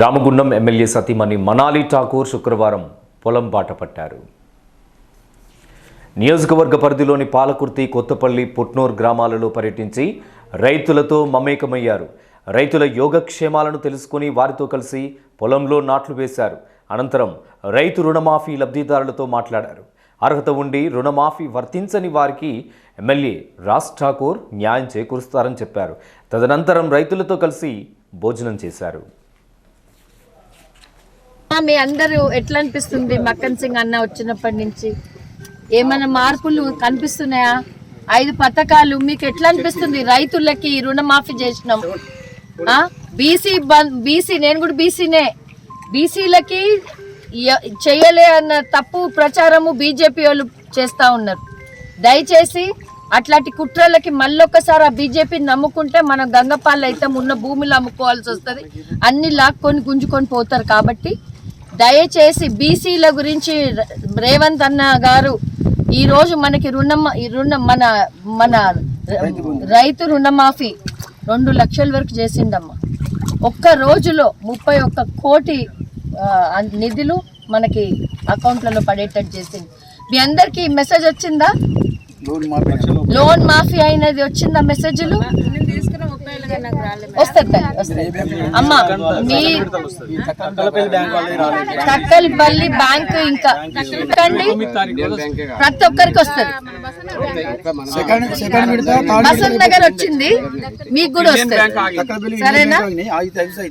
Ramagundam MLA సతీమణి మనాలి ఠాకూర్ శుక్రవారం పొలం బాట పట్టారు. నియోజకవర్గ పరిధిలోని పాలకుర్తి కొత్తపల్లి పుట్నూర్ గ్రామాలలో పర్యటించి రైతులతో మమేకమయ్యారు. రైతుల యోగక్షేమాలను తెలుసుకుని వారితో కలిసి పొలంలో నాట్లు వేశారు. అనంతరం రైతు రుణమాఫీ లబ్ధిదారులతో మాట్లాడారు. అర్హత ఉండి రుణమాఫీ వర్తించని వారికి ఎమ్మెల్యే రాజ్ ఠాకూర్ న్యాయం చేకూరుస్తారని చెప్పారు. తదనంతరం రైతులతో కలిసి భోజనం చేశారు. మీ అందరూ ఎట్లా అనిపిస్తుంది? మక్కన్ సింగ్ అన్న వచ్చినప్పటి నుంచి ఏమైనా మార్పులు కనిపిస్తున్నాయా? ఐదు పథకాలు మీకు ఎట్లా అనిపిస్తుంది? రైతులకి రుణమాఫీ చేసినాం. బీసీ బీసీ నేను కూడా బీసీనే. బీసీలకి చేయలే అన్న తప్పు ప్రచారము బీజేపీ వాళ్ళు చేస్తూ ఉన్నారు. దయచేసి అట్లాంటి కుట్రలకి మళ్ళొక్కసారి ఆ బీజేపీని నమ్ముకుంటే మనం గంగపాలు అయితే ఉన్న భూమిలో అమ్ముకోవాల్సి వస్తుంది. అన్ని లాక్కొని గుంజుకొని పోతారు కాబట్టి దయచేసి బీసీల గురించి రేవంత్ అన్న గారు ఈ రోజు మనకి రుణం ఈ రుణం మన మన రైతు రుణమాఫీ రెండు లక్షల వరకు చేసిండమ్మా. ఒక్క రోజులో ముప్పై ఒక్క కోటి నిధులు మనకి అకౌంట్లలో పడేటట్టు చేసింది. మీ అందరికి మెసేజ్ వచ్చిందా? లోన్ మాఫీ అయినది వచ్చిందా మెసేజ్లు? వస్తుంది తల్లి, వస్తుంది అమ్మా మీ తక్కలపల్లి బ్యాంక్ ఇంకా కండి ప్రతి ఒక్కరికి వస్తుంది. బసంత్ నగర్ వచ్చింది. మీకు కూడా వస్తుంది. సరేనా?